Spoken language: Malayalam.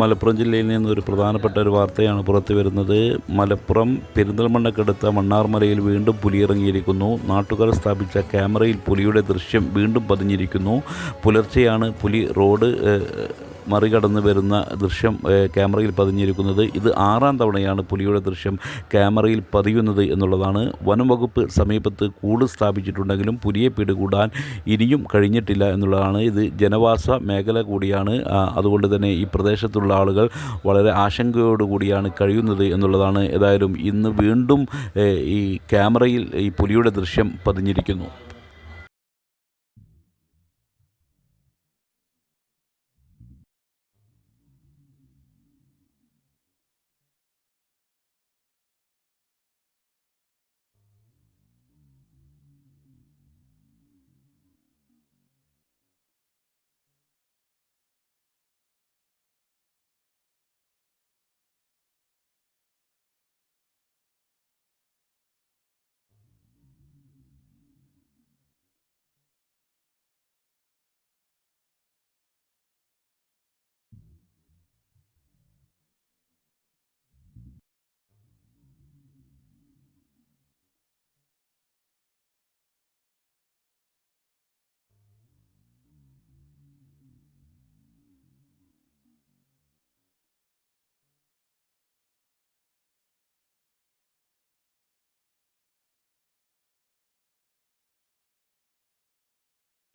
മലപ്പുറം ജില്ലയിൽ നിന്ന് ഒരു പ്രധാനപ്പെട്ട ഒരു വാർത്തയാണ് പുറത്തു വരുന്നത്. മലപ്പുറം പെരിന്തൽമണ്ണക്കടുത്ത മണ്ണാർമലയിൽ വീണ്ടും പുലി ഇറങ്ങിയിരിക്കുന്നു നാട്ടുകാർ സ്ഥാപിച്ച ക്യാമറയിൽ പുലിയുടെ ദൃശ്യം വീണ്ടും പതിഞ്ഞിരിക്കുന്നു. പുലർച്ചെയാണ് പുലി റോഡ് മറികടന്ന് വരുന്ന ദൃശ്യം ക്യാമറയിൽ പതിഞ്ഞിരിക്കുന്നത് ഇത് ആറാം തവണയാണ് പുലിയുടെ ദൃശ്യം ക്യാമറയിൽ പതിയുന്നത് എന്നുള്ളതാണ്. വനം വകുപ്പ് സമീപത്ത് കൂട് സ്ഥാപിച്ചിട്ടുണ്ടെങ്കിലും പുലിയെ പിടികൂടാൻ ഇനിയും കഴിഞ്ഞിട്ടില്ല എന്നുള്ളതാണ്. ഇത് ജനവാസ മേഖല കൂടിയാണ്. അതുകൊണ്ട് തന്നെ ഈ പ്രദേശത്തുള്ള ആളുകൾ വളരെ ആശങ്കയോടുകൂടിയാണ് കഴിയുന്നത് എന്നുള്ളതാണ്. ഏതായാലും ഇന്ന് വീണ്ടും ഈ ക്യാമറയിൽ ഈ പുലിയുടെ ദൃശ്യം പതിഞ്ഞിരിക്കുന്നു.